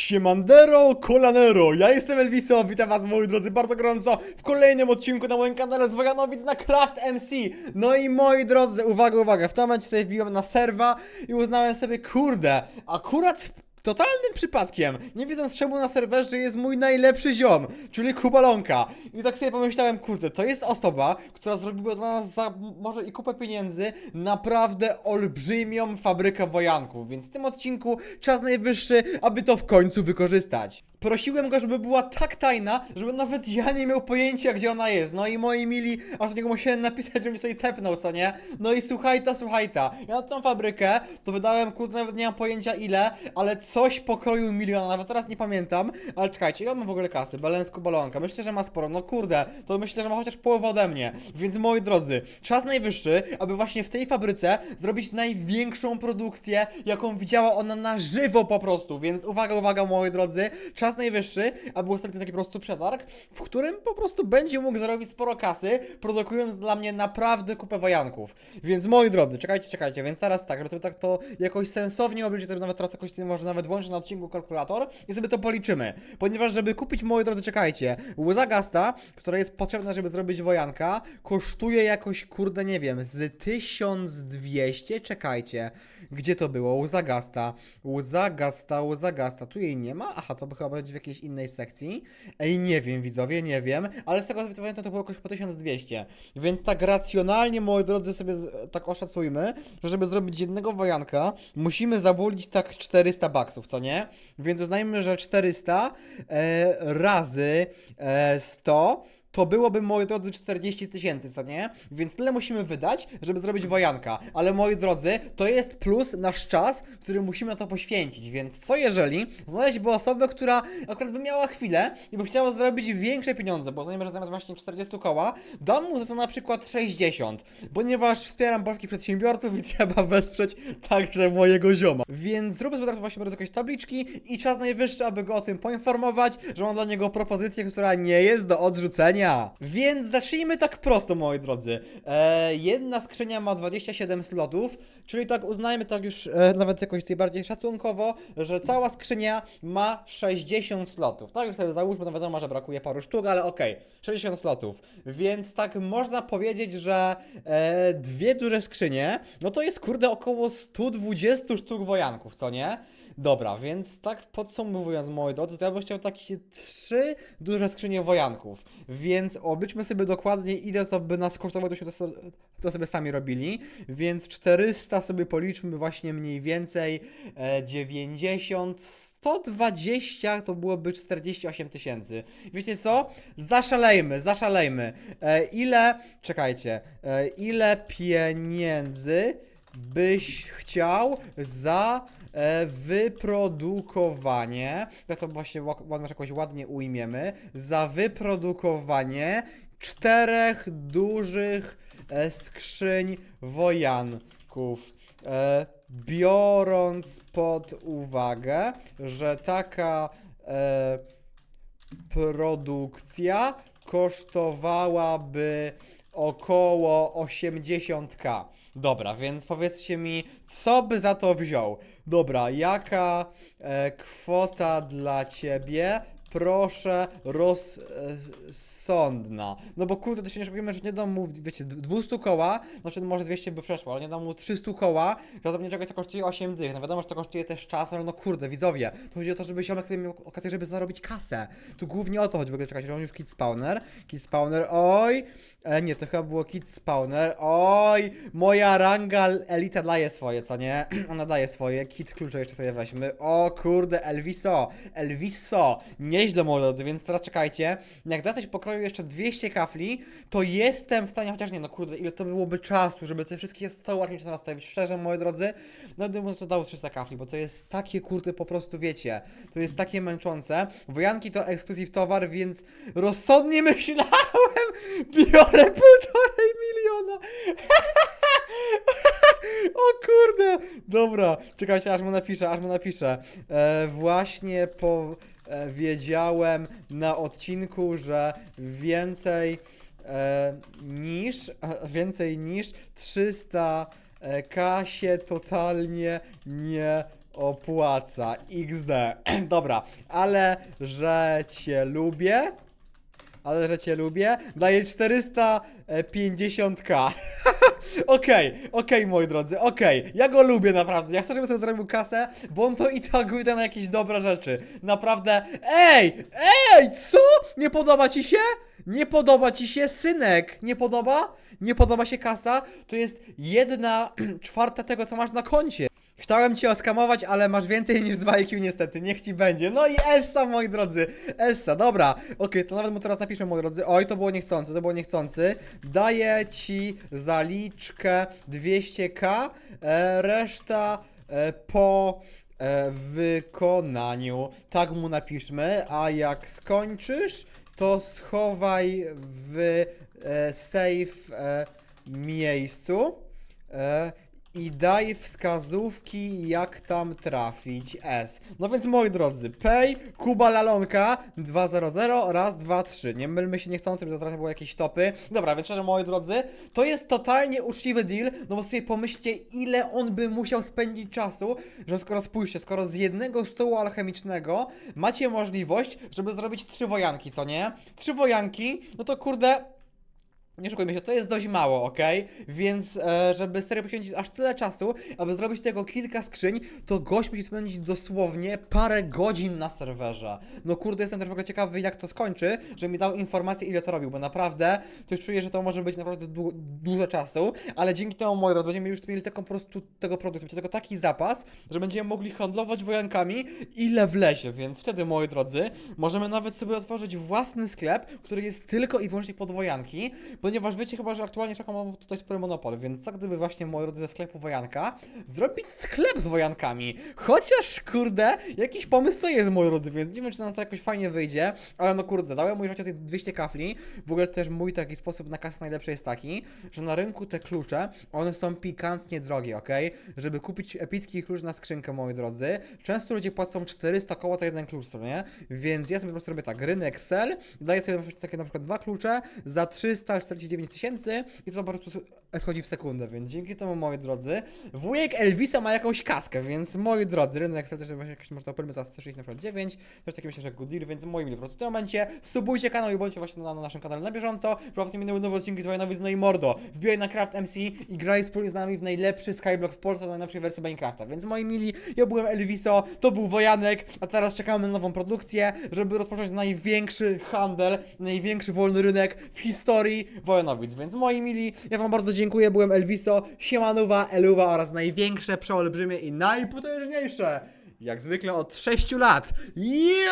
Siemandero, kolanero, ja jestem Elviso, witam was moi drodzy bardzo gorąco w kolejnym odcinku na moim kanale z Wojanowic na Craft MC No i moi drodzy, uwaga, uwaga, w tym momencie sobie wbiłem na serwa i uznałem sobie, kurde, akurat totalnym przypadkiem, nie wiedząc czemu na serwerze jest mój najlepszy ziom, czyli Kubalonka. I tak sobie pomyślałem, kurde, to jest osoba, która zrobiła dla nas za może i kupę pieniędzy naprawdę olbrzymią fabrykę wojanków, więc w tym odcinku czas najwyższy, aby to w końcu wykorzystać. Prosiłem go, żeby była tak tajna, żeby nawet ja nie miał pojęcia, gdzie ona jest. No i moi mili, aż do niego musiałem napisać, żeby mnie tutaj tepnął, co nie? No i słuchajta, słuchajta. Ja na tą fabrykę to wydałem, kurde, nawet nie mam pojęcia ile, ale coś pokroju miliona, nawet teraz nie pamiętam. Ale czekajcie, ile mam w ogóle kasy? Balensku balonka. Myślę, że ma sporo. No kurde, to myślę, że ma chociaż połowę ode mnie. Więc moi drodzy, czas najwyższy, aby właśnie w tej fabryce zrobić największą produkcję, jaką widziała ona na żywo po prostu. Więc uwaga, uwaga, moi drodzy, czas najwyższy, aby ustalić taki po prostu przetarg, w którym po prostu będzie mógł zarobić sporo kasy, produkując dla mnie naprawdę kupę wojanków. Więc moi drodzy, czekajcie, czekajcie, więc teraz tak, żeby tak to jakoś sensownie obliczyć, to nawet teraz jakoś może nawet włączę na odcinku kalkulator i sobie to policzymy. Ponieważ żeby kupić, moi drodzy, czekajcie, łza gasta, która jest potrzebna, żeby zrobić wojanka, kosztuje jakoś, kurde, nie wiem, z 1200, czekajcie, gdzie to było? Łza gasta, łza gasta, łza gasta, tu jej nie ma? Aha, to by chyba w jakiejś innej sekcji. Ej, nie wiem, widzowie, nie wiem, ale z tego co pamiętam, to było jakoś po 1200. Więc tak racjonalnie, moi drodzy, sobie tak oszacujmy, że żeby zrobić jednego wojanka, musimy zabulić tak 400 baksów, co nie? Więc uznajmy, że 400 e, razy e, 100 to byłoby, moi drodzy, 40 tysięcy, co nie? Więc tyle musimy wydać, żeby zrobić wojanka. Ale moi drodzy, to jest plus nasz czas, który musimy na to poświęcić. Więc co jeżeli znaleźć by osobę, która akurat by miała chwilę i by chciała zrobić większe pieniądze, bo znajmy, że zamiast właśnie 40 koła, dam mu za to na przykład 60, ponieważ wspieram polskich przedsiębiorców i trzeba wesprzeć także mojego zioma. Więc zróbmy sobie teraz właśnie jakieś tabliczki i czas najwyższy, aby go o tym poinformować, że mam dla niego propozycję, która nie jest do odrzucenia. Więc zacznijmy tak prosto, moi drodzy. E, jedna skrzynia ma 27 slotów, czyli tak uznajmy tak już e, nawet jakoś tutaj bardziej szacunkowo, że cała skrzynia ma 60 slotów. Tak już sobie załóżmy, no wiadomo, że brakuje paru sztuk, ale okej, 60 slotów. Więc tak można powiedzieć, że e, dwie duże skrzynie, no to jest kurde około 120 sztuk wojanków, co nie? Dobra, więc tak podsumowując, moi drodzy, to ja bym chciał takie trzy duże skrzynie wojanków. Więc obliczmy sobie dokładnie, ile to by nas kosztowało, to, to, to sobie sami robili. Więc 400 sobie policzmy właśnie mniej więcej e, 90, 120 to byłoby 48 tysięcy. Wiecie co? Zaszalejmy, zaszalejmy. E, ile, czekajcie, e, ile pieniędzy byś chciał za wyprodukowanie, tak to właśnie jakoś ładnie ujmiemy, za wyprodukowanie czterech dużych e, skrzyń wojanków. E, biorąc pod uwagę, że taka e, produkcja kosztowałaby około 80k. Dobra, więc powiedzcie mi, co by za to wziął? Dobra, jaka e, kwota dla ciebie? Proszę rozsądna. No bo kurde, to się nie oszukujemy, że nie dam mu, wiecie, d- 200 koła, znaczy może 200 by przeszło, ale nie dam mu 300 koła, za to mnie czegoś co kosztuje 8 dych. No wiadomo, że to kosztuje też czas, ale no kurde, widzowie, to chodzi o to, żeby ziomek sobie miał okazję, żeby zarobić kasę. Tu głównie o to chodzi w ogóle, czekajcie, on już Kid Spawner, Kid Spawner, oj, e, nie, to chyba było Kid Spawner, oj, moja ranga Elita daje swoje, co nie? Ona daje swoje, Kit klucze jeszcze sobie weźmy, o kurde, Elviso, Elviso, nieźle moi drodzy, więc teraz czekajcie, jak da coś pokroju jeszcze 200 kafli, to jestem w stanie, chociaż nie, no kurde, ile to byłoby czasu, żeby te wszystkie stołaki jeszcze nastawić, szczerze, moi drodzy, no gdybym to dał 300 kafli, bo to jest takie kurde po prostu, wiecie, to jest takie męczące, wojanki to ekskluzyw towar, więc rozsądnie myślałem, biorę półtorej miliona, o kurde, dobra, czekajcie, aż mu napiszę, aż mu napiszę, e, właśnie po wiedziałem na odcinku, że więcej e, niż e, więcej niż 300 e, się totalnie nie opłaca. XD. Dobra, ale że cię lubię. Ale że cię lubię. Daję 450k. Okej, okej, moi drodzy, okej. Ja go lubię naprawdę. Ja chcę, żeby sobie zrobił kasę, bo on to i tak wyda na jakieś dobre rzeczy. Naprawdę. Ej! Ej! Co? Nie podoba ci się? Nie podoba ci się, synek? Nie podoba? Nie podoba się kasa? To jest jedna czwarta tego, co masz na koncie. Chciałem cię oskamować, ale masz więcej niż 2 IQ niestety, niech ci będzie. No i Essa, moi drodzy, Essa, dobra. Okej, to nawet mu teraz napiszę, moi drodzy. Oj, to było niechcący, to było niechcący. Daję ci zaliczkę 200k, e, reszta e, po e, wykonaniu. Tak mu napiszmy, a jak skończysz, to schowaj w e, safe e, miejscu. E, i daj wskazówki, jak tam trafić S. No więc moi drodzy, Pay, Kuba Lalonka, 200, raz, dwa, trzy. Nie mylmy się niechcący, bo to teraz były jakieś topy. Dobra, więc szczerze, moi drodzy, to jest totalnie uczciwy deal, no bo sobie pomyślcie, ile on by musiał spędzić czasu, że skoro spójrzcie, skoro z jednego stołu alchemicznego macie możliwość, żeby zrobić trzy wojanki, co nie? Trzy wojanki, no to kurde, nie szukujmy się, to jest dość mało, ok? Więc, e, żeby serio poświęcić aż tyle czasu, aby zrobić tego kilka skrzyń, to gość musi spędzić dosłownie parę godzin na serwerze. No kurde, jestem też w ogóle ciekawy, jak to skończy, że mi dał informację, ile to robił, bo naprawdę to już czuję, że to może być naprawdę du dużo czasu, ale dzięki temu, moi drodzy, będziemy już mieli taką po prostu tego produktu, tego taki zapas, że będziemy mogli handlować wojankami, ile wlezie, więc wtedy, moi drodzy, możemy nawet sobie otworzyć własny sklep, który jest tylko i wyłącznie pod wojanki, ponieważ wiecie chyba, że aktualnie czekam mam tutaj spory monopol, więc co gdyby właśnie, moi drodzy, ze sklepu wojanka zrobić sklep z wojankami, chociaż, kurde, jakiś pomysł to jest, moi drodzy, więc nie wiem, czy nam to jakoś fajnie wyjdzie, ale no kurde, dałem mój życie tych 200 kafli, w ogóle też mój taki sposób na kasę najlepszy jest taki, że na rynku te klucze, one są pikantnie drogie, ok? Żeby kupić epicki klucz na skrzynkę, moi drodzy, często ludzie płacą 400 koło za jeden klucz, nie? Więc ja sobie po prostu robię tak, rynek Excel, daję sobie takie na przykład dwa klucze za 349 tysięcy i to po prostu schodzi w sekundę, więc dzięki temu, moi drodzy, wujek Elvisa ma jakąś kaskę, więc moi drodzy, rynek Excel też właśnie jakieś można oprymy za 169, też takie myślę, że good deal, więc moi mili, po prostu w tym momencie subujcie kanał i bądźcie właśnie na, na naszym kanale na bieżąco, prowadzę minęły nowe odcinki z Wojanowic, no i mordo, wbijaj na Craft MC i graj wspólnie z nami w najlepszy Skyblock w Polsce, najlepszej wersji Minecrafta, więc moi mili, ja byłem Elviso, to był Wojanek, a teraz czekamy na nową produkcję, żeby rozpocząć największy handel, największy wolny rynek w historii Wojanowic, więc moi mili, ja wam bardzo dziękuję, dziękuję, byłem Elviso, Siemanowa, Eluwa oraz największe, przeolbrzymie i najpotężniejsze, jak zwykle od 6 lat. Yo!